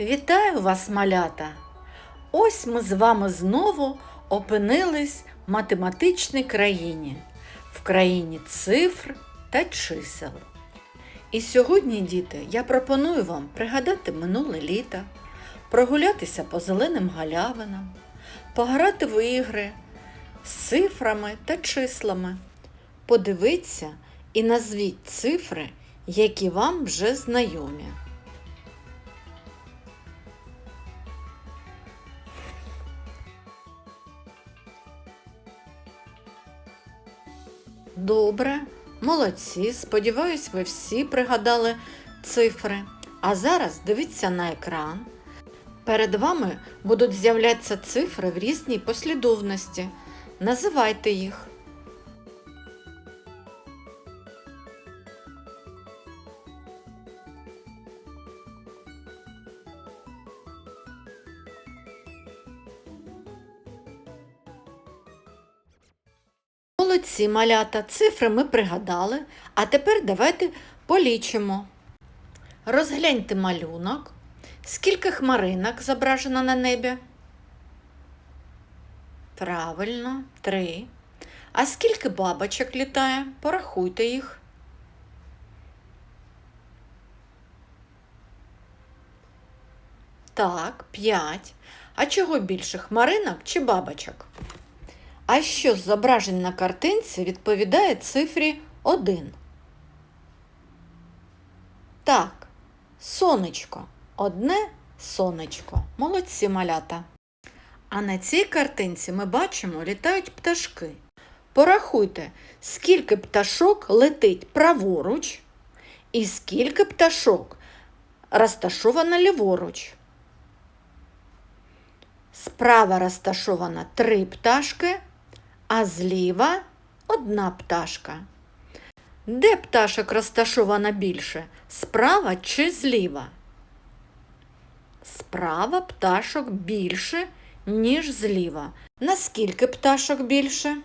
Вітаю вас, малята! Ось ми з вами знову опинились в математичній країні, в країні цифр та чисел. І сьогодні, діти, я пропоную вам пригадати минуле літо, прогулятися по зеленим галявинам, пограти в ігри з цифрами та числами. Подивіться і назвіть цифри, які вам вже знайомі. Добре, молодці. Сподіваюсь, ви всі пригадали цифри. А зараз дивіться на екран. Перед вами будуть з'являтися цифри в різній послідовності. Називайте їх. Молодці, малята, цифри ми пригадали, а тепер давайте полічимо. Розгляньте малюнок. Скільки хмаринок зображено на небі? Правильно, три. А скільки бабочок літає? Порахуйте їх. Так, п'ять. А чого більше хмаринок чи бабочок? А що з зображень на картинці відповідає цифрі 1? Так, сонечко. Одне сонечко. Молодці малята. А на цій картинці ми бачимо літають пташки. Порахуйте, скільки пташок летить праворуч і скільки пташок розташовано ліворуч. Справа розташовано три пташки, а зліва одна пташка. Де пташок розташовано більше? Справа чи зліва? Справа пташок більше, ніж зліва. Наскільки пташок більше?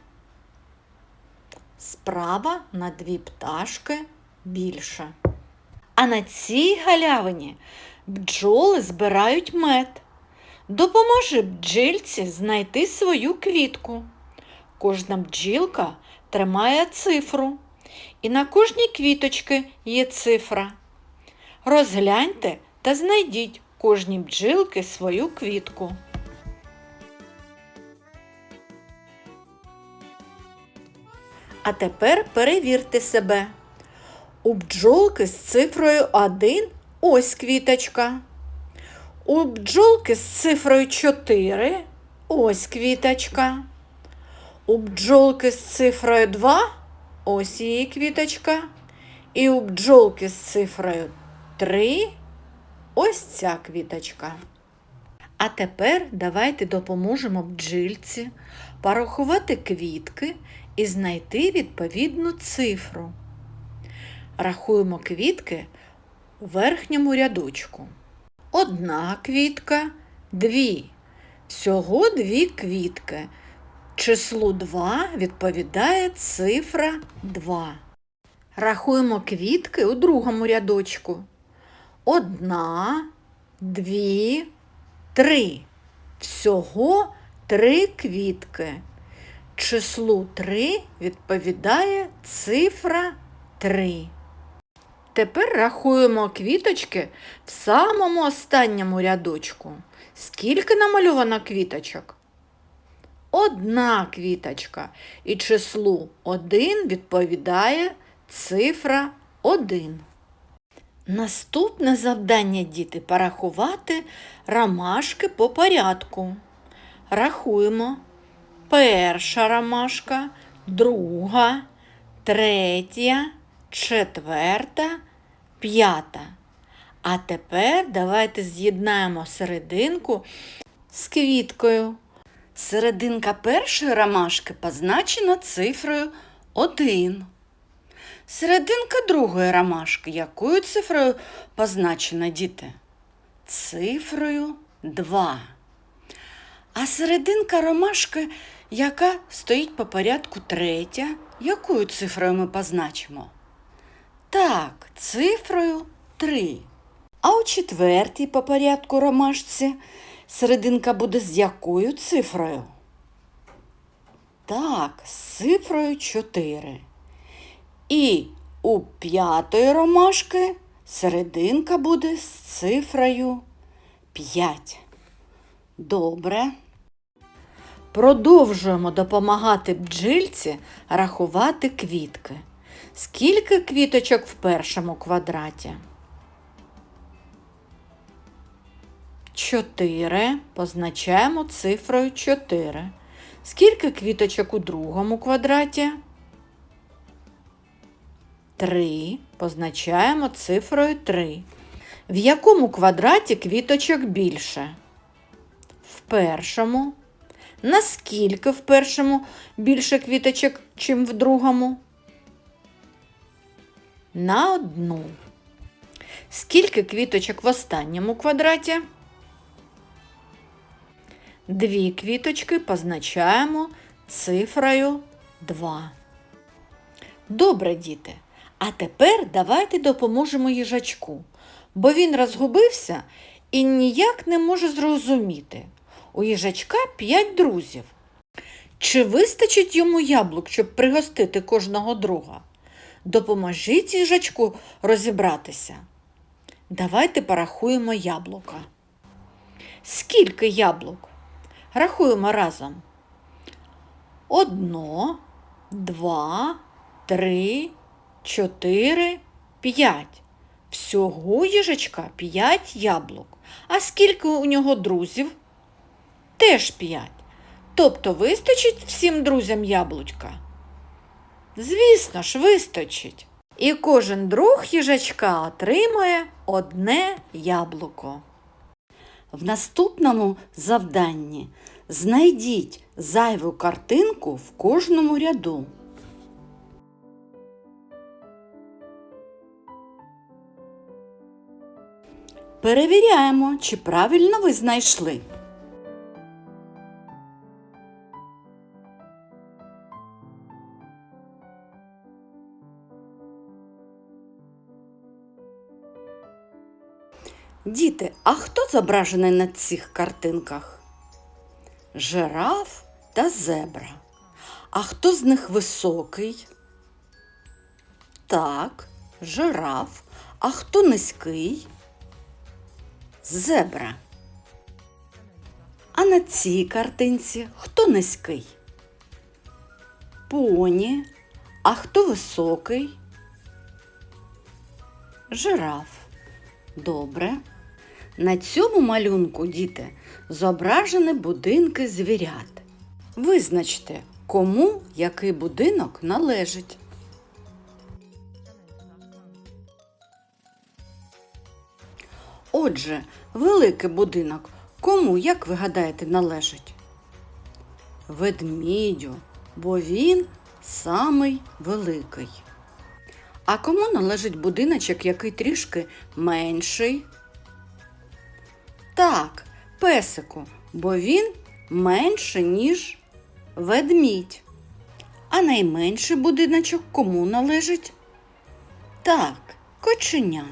Справа на дві пташки більше. А на цій галявині бджоли збирають мед. Допоможи бджільці знайти свою квітку. Кожна бджілка тримає цифру, і на кожній квіточці є цифра. Розгляньте та знайдіть кожній бджілки свою квітку. А тепер перевірте себе. У бджолки з цифрою 1 ось квіточка. У бджолки з цифрою 4 ось квіточка. У бджолки з цифрою 2 ось її квіточка. І у бджолки з цифрою 3 ось ця квіточка. А тепер давайте допоможемо бджільці порахувати квітки і знайти відповідну цифру. Рахуємо квітки у верхньому рядочку. Одна квітка, дві. Всього дві квітки. Числу 2 відповідає цифра 2. Рахуємо квітки у другому рядочку. Одна, дві, три. Всього три квітки. Числу 3 відповідає цифра 3. Тепер рахуємо квіточки в самому останньому рядочку. Скільки намальовано квіточок? Одна квіточка. І числу 1 відповідає цифра 1. Наступне завдання, діти, порахувати ромашки по порядку. Рахуємо. Перша ромашка, друга, третя, четверта, п'ята. А тепер давайте з'єднаємо серединку з квіткою. Серединка першої ромашки позначена цифрою 1. Серединка другої ромашки якою цифрою позначена, діти? Цифрою 2. А серединка ромашки, яка стоїть по порядку третя, якою цифрою ми позначимо? Так, цифрою 3. А у четвертій по порядку ромашці серединка буде з якою цифрою? Так, з цифрою 4. І у п'ятої ромашки серединка буде з цифрою 5. Добре. Продовжуємо допомагати бджільці рахувати квітки. Скільки квіточок в першому квадраті? Чотири. Позначаємо цифрою 4. Скільки квіточок у другому квадраті? Три. Позначаємо цифрою 3. В якому квадраті квіточок більше? В першому. Наскільки в першому більше квіточок, чим в другому? На одну. Скільки квіточок в останньому квадраті? Дві квіточки позначаємо цифрою 2. Добре, діти. А тепер давайте допоможемо їжачку, бо він розгубився і ніяк не може зрозуміти. У їжачка п'ять друзів. Чи вистачить йому яблук, щоб пригостити кожного друга? Допоможіть їжачку розібратися. Давайте порахуємо яблука. Скільки яблук? Рахуємо разом. Одно, два, три, чотири, п'ять. Всього їжачка п'ять яблук. А скільки у нього друзів? Теж п'ять. Тобто вистачить всім друзям яблучка? Звісно ж, вистачить. І кожен друг їжачка отримує одне яблуко. В наступному завданні знайдіть зайву картинку в кожному ряду. Перевіряємо, чи правильно ви знайшли. Діти, а хто зображений на цих картинках? Жираф та зебра. А хто з них високий? Так, жираф. А хто низький? Зебра. А на цій картинці хто низький? Поні. А хто високий? Жираф. Добре. На цьому малюнку, діти, зображені будинки звірят. Визначте, кому який будинок належить. Отже, великий будинок кому, як ви гадаєте, належить? Ведмідю, бо він самий великий. А кому належить будиночок, який трішки менший? Так, песику, бо він менше, ніж ведмідь. А найменший будиночок кому належить? Так, коченя.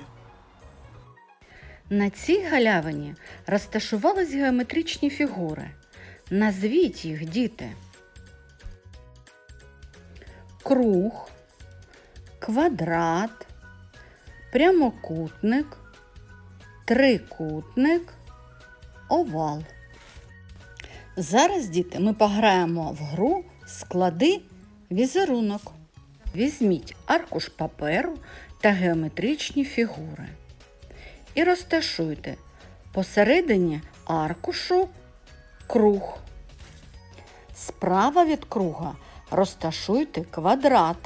На цій галявині розташувались геометричні фігури. Назвіть їх, діти. Круг, квадрат, прямокутник, трикутник, овал. Зараз, діти, ми пограємо в гру склади візерунок. Візьміть аркуш паперу та геометричні фігури. І розташуйте посередині аркушу круг. Справа від круга розташуйте квадрат.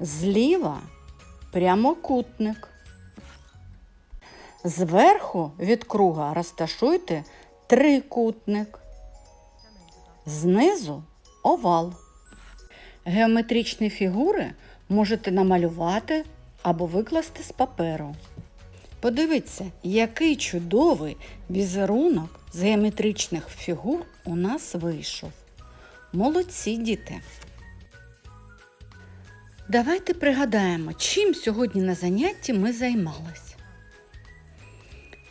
Зліва прямокутник. Зверху від круга розташуйте трикутник. Знизу овал. Геометричні фігури можете намалювати або викласти з паперу. Подивіться, який чудовий візерунок з геометричних фігур у нас вийшов. Молодці діти! Давайте пригадаємо, чим сьогодні на занятті ми займались.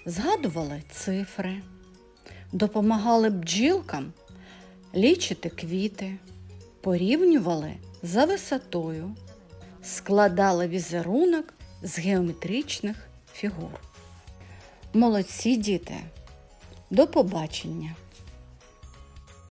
Згадували цифри, допомагали бджілкам лічити квіти, порівнювали за висотою, складали візерунок з геометричних фігур. Молодці діти! До побачення!